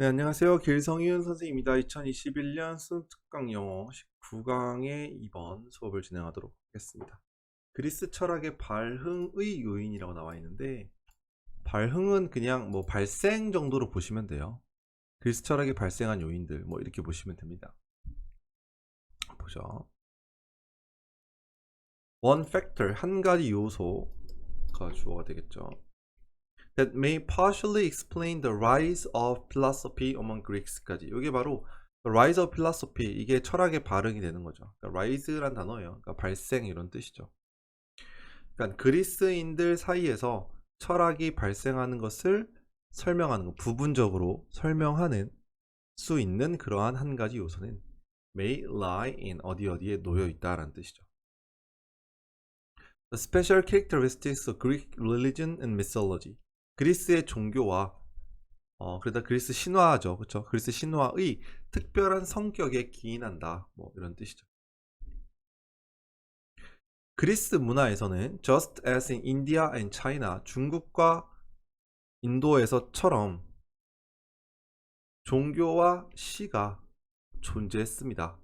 네, 안녕하세요. 길성윤 선생님입니다. 2021년 수능특강 영어 19강의 2번 수업을 진행하도록 하겠습니다. 그리스 철학의 발흥의 요인이라고 나와 있는데, 발흥은 그냥 뭐 발생 정도로 보시면 돼요. 그리스 철학이 발생한 요인들, 뭐 이렇게 보시면 됩니다. 보죠. One factor, 한 가지 요소가 주어가 되겠죠. That may partially explain the rise of philosophy among Greeks까지. 이게 바로 rise of philosophy 이게 철학의 발흥이 되는 거죠. 그러니까 rise란 단어예요. 그러니까 발생 이런 뜻이죠. 그러니까 그리스인들 사이에서 철학이 발생하는 것을 설명하는 거, 부분적으로 설명하는 수 있는 그러한 한 가지 요소는 may lie in 어디 어디에 놓여 있다라는 뜻이죠. The special characteristics of Greek religion and mythology. 그리스의 종교와 어 그러다 그리스 신화죠, 그렇죠? 그리스 신화의 특별한 성격에 기인한다, 뭐 이런 뜻이죠. 그리스 문화에서는 just as in India and China, 중국과 인도에서처럼 종교와 시가 존재했습니다.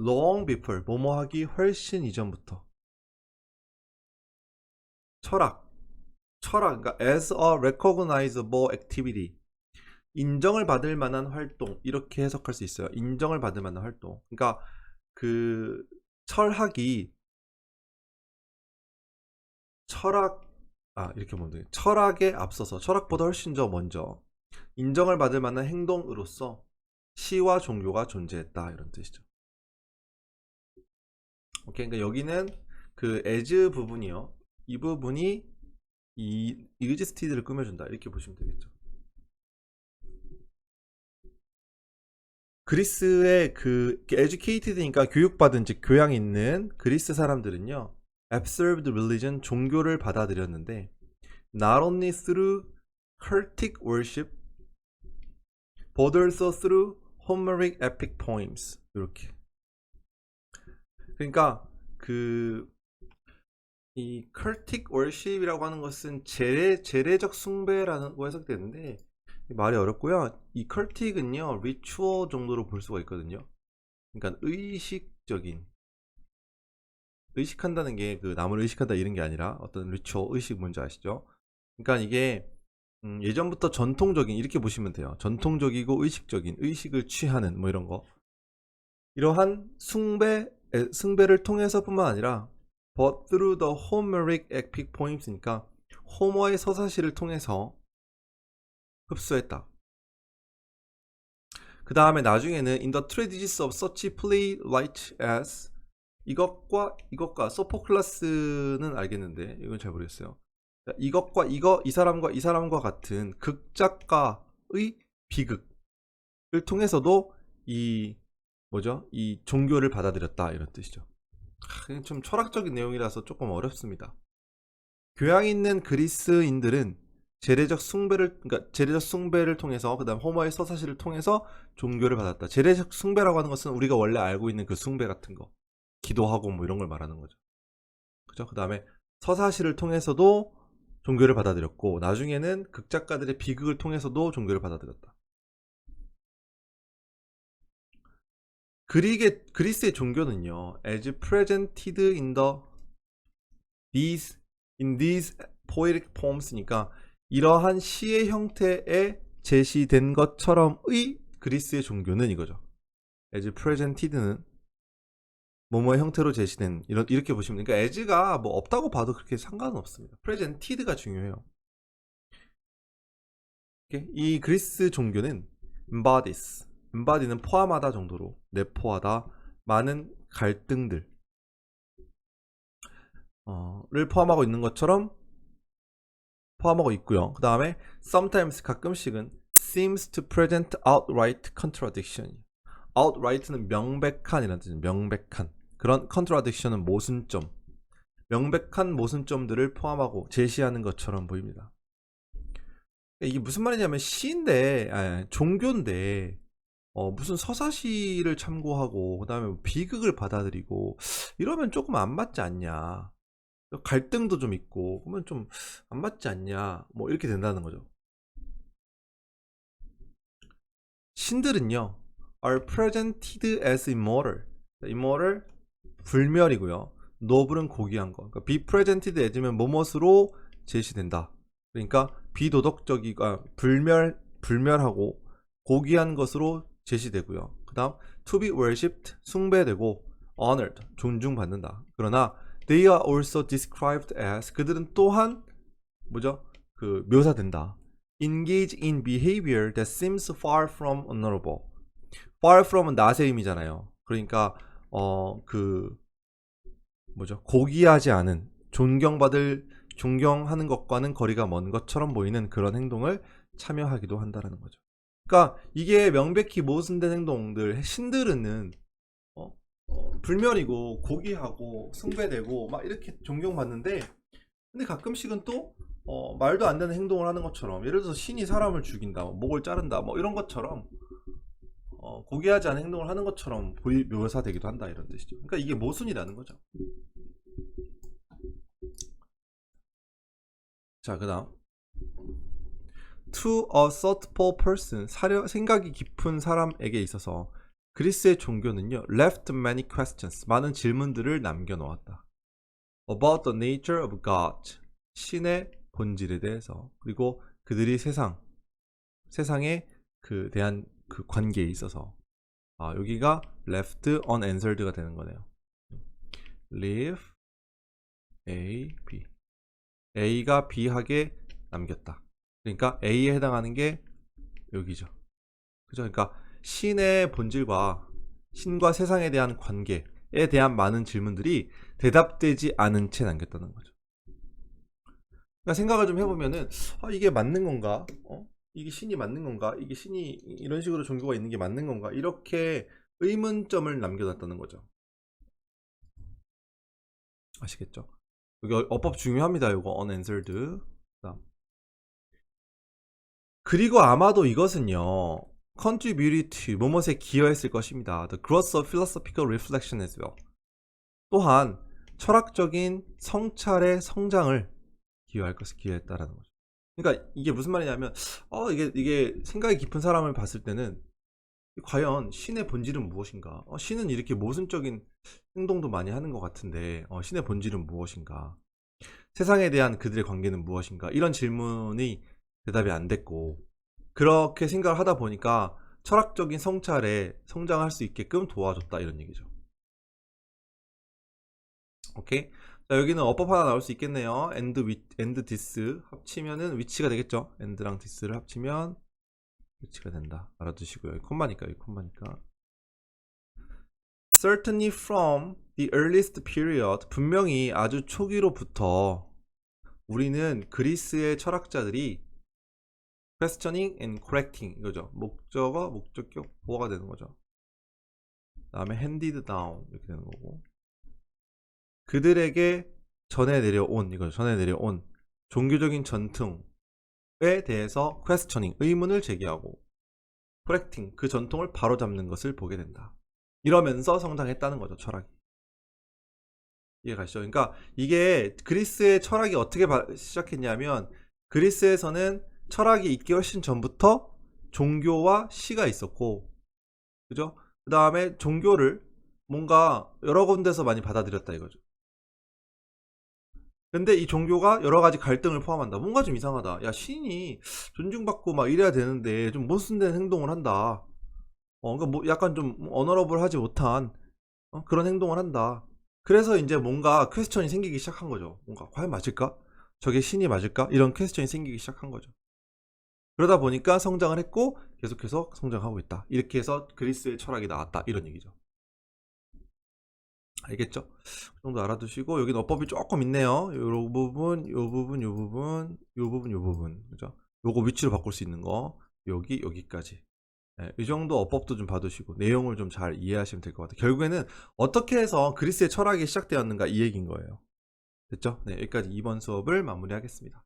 long before, 뭐뭐 하기 훨씬 이전부터. 철학, 철학, 그러니까 as a recognizable activity. 인정을 받을 만한 활동, 이렇게 해석할 수 있어요. 인정을 받을 만한 활동. 그러니까 그 철학이 철학, 아, 이렇게 보면 돼. 철학에 앞서서, 철학보다 훨씬 더 먼저 인정을 받을 만한 행동으로서 시와 종교가 존재했다. 이런 뜻이죠. 오케이. 그러니까 여기는 그 as 부분이요. 이 부분이 이 existed를 꾸며준다 이렇게 보시면 되겠죠. 그리스의 그 educated니까 교육받은 즉 교양 있는 그리스 사람들은요 observed religion 종교를 받아들였는데 not only through cultic worship but also through Homeric epic poems 이렇게 그러니까 그 이 cultic worship이라고 하는 것은 재래, 재래적 숭배라고 해석되는데 말이 어렵고요. 이 cultic은요 ritual 정도로 볼 수가 있거든요. 그러니까 의식적인 의식한다는 게 그 남을 의식한다 이런 게 아니라 어떤 ritual 의식 뭔지 아시죠? 그러니까 이게 음, 예전부터 전통적인 이렇게 보시면 돼요. 전통적이고 의식적인 의식을 취하는 뭐 이런 거 이러한 숭배 에, 숭배를 통해서뿐만 아니라 but through the Homeric epic poems니까 호머의 서사시를 통해서 흡수했다. 그 다음에 나중에는 in the traditions of such play like as 이것과 이것과 소포클라스는 알겠는데 이건 잘 모르겠어요. 이것과 이거 이 사람과 이 사람과 같은 극작가의 비극을 통해서도 이 뭐죠? 이 종교를 받아들였다 이런 뜻이죠. 하, 좀 철학적인 내용이라서 조금 어렵습니다. 교양 있는 그리스인들은 재래적 숭배를 그러니까 재래적 숭배를 통해서 그다음 호머의 서사시를 통해서 종교를 받았다. 재래적 숭배라고 하는 것은 우리가 원래 알고 있는 그 숭배 같은 거, 기도하고 뭐 이런 걸 말하는 거죠. 그죠? 그다음에 서사시를 통해서도 종교를 받아들였고 나중에는 극작가들의 비극을 통해서도 종교를 받아들였다. 그리게, 그리스의 종교는요, as presented in the these in these poetic poems니까 이러한 시의 형태에 제시된 것처럼의 그리스의 종교는 이거죠. as presented는 뭐뭐의 형태로 제시된 이런 이렇게 보시면 그러니까 as가 뭐 없다고 봐도 그렇게 상관은 없습니다. presented가 중요해요. 이 그리스 종교는 embodies 엠바디는 포함하다 정도로 내포하다 많은 갈등들 어, 를 포함하고 있는 것처럼 포함하고 있고요. 그 다음에 sometimes 가끔씩은 seems to present outright contradiction. outright는 명백한이라는 뜻입니다. 명백한 그런 contradiction은 모순점 명백한 모순점들을 포함하고 제시하는 것처럼 보입니다. 이게 무슨 말이냐면 시인데 아니, 종교인데 어, 무슨 서사시를 참고하고 그다음에 뭐 비극을 받아들이고 이러면 조금 안 맞지 않냐. 갈등도 좀 있고 그러면 좀 안 맞지 않냐. 뭐 이렇게 된다는 거죠. 신들은요 are presented as immortal. immortal 불멸이고요. noble은 고귀한 거. 그러니까 be presented as면 뭐뭇으로 제시된다. 그러니까 비도덕적이고 아, 불멸 불멸하고 고귀한 것으로 제시되고요. 그 다음 to be worshipped 숭배되고 honored 존중받는다. 그러나 they are also described as 그들은 또한 뭐죠? 그 묘사된다. engage in behavior that seems far from honorable. far from은 의미잖아요. 그러니까 어 그 뭐죠? 고귀하지 않은 존경받을 존경하는 것과는 거리가 먼 것처럼 보이는 그런 행동을 참여하기도 한다라는 거죠. 그러니까 이게 명백히 모순된 행동들 신들은 어, 어, 불멸이고 고귀하고 숭배되고 막 이렇게 존경받는데 근데 가끔씩은 또 어, 말도 안 되는 행동을 하는 것처럼 예를 들어서 신이 사람을 죽인다, 뭐 목을 자른다, 뭐 이런 것처럼 어, 고귀하지 않은 행동을 하는 것처럼 보이, 묘사되기도 한다 이런 뜻이죠. 그러니까 이게 모순이라는 거죠. 자, 그다음 to a thoughtful person 사려, 생각이 깊은 사람에게 있어서 그리스의 종교는요 left many questions 많은 질문들을 남겨놓았다. about the nature of God 신의 본질에 대해서 그리고 그들이 세상 세상에 그 대한 그 관계에 있어서 아 여기가 left unanswered가 되는 거네요. leave A, B A가 B하게 남겼다. 그러니까 A에 해당하는 게 여기죠. 그죠? 그러니까 신의 본질과 신과 세상에 대한 관계에 대한 많은 질문들이 대답되지 않은 채 남겼다는 거죠. 그러니까 생각을 좀 해보면은 아, 이게 맞는 건가? 어? 이게 신이 맞는 건가? 이게 신이 이런 식으로 종교가 있는 게 맞는 건가? 이렇게 의문점을 남겨놨다는 거죠. 아시겠죠? 여기 어법 중요합니다. 이거 unanswered. 그리고 아마도 이것은요. contributed 뭐뭇에 기여했을 것입니다. The growth of philosophical reflection as well. 또한 철학적인 성찰의 성장을 기여할 것을 기여했다라는 거죠. 그러니까 이게 무슨 말이냐면 어 이게 이게 생각이 깊은 사람을 봤을 때는 과연 신의 본질은 무엇인가? 어, 신은 이렇게 모순적인 행동도 많이 하는 것 같은데 어, 신의 본질은 무엇인가? 세상에 대한 그들의 관계는 무엇인가? 이런 질문이 대답이 안 됐고 그렇게 생각을 하다 보니까 철학적인 성찰에 성장할 수 있게끔 도와줬다 이런 얘기죠. 오케이. 자, 여기는 어법 하나 나올 수 있겠네요. and with, 합치면은 위치가 되겠죠. and랑 this를 합치면 위치가 된다. 알아두시고요. 콤마니까, 여기 콤마니까. Certainly from the earliest period, 분명히 아주 초기로부터 우리는 그리스의 철학자들이 questioning and correcting 이거죠. 목적어, 목적격, 보어가 되는 거죠. 다음에 handed down 이렇게 되는 거고. 그들에게 전해 내려온 이거 전해 내려온 종교적인 전통에 대해서 questioning 의문을 제기하고 correcting 그 전통을 바로잡는 것을 보게 된다. 이러면서 성장했다는 거죠 철학이. 이해가시죠? 그러니까 이게 그리스의 철학이 어떻게 바- 시작했냐면 그리스에서는 철학이 있기 훨씬 전부터 종교와 시가 있었고 그죠? 그 다음에 종교를 뭔가 여러 군데서 많이 받아들였다 이거죠. 근데 이 종교가 여러 가지 갈등을 포함한다. 뭔가 좀 이상하다. 야, 신이 존중받고 막 이래야 되는데 좀 모순된 행동을 한다. 어, 그러니까 뭐 약간 좀 어너러블 하지 못한 어, 그런 행동을 한다. 그래서 이제 뭔가 퀘스천이 생기기 시작한 거죠. 뭔가 과연 맞을까? 저게 신이 맞을까? 이런 퀘스천이 생기기 시작한 거죠. 그러다 보니까 성장을 했고 계속해서 성장하고 있다. 이렇게 해서 그리스의 철학이 나왔다. 이런 얘기죠. 알겠죠? 그 정도 알아두시고 여기는 어법이 조금 있네요. 요 부분, 요 부분, 요 부분, 요 부분, 요 부분. 그죠? 요거 위치로 바꿀 수 있는 거 여기 여기까지. 네, 이 정도 어법도 좀 봐두시고 내용을 좀 잘 이해하시면 될 것 같아요. 결국에는 어떻게 해서 그리스의 철학이 시작되었는가 이 얘기인 거예요. 됐죠? 네, 여기까지 이번 수업을 마무리하겠습니다.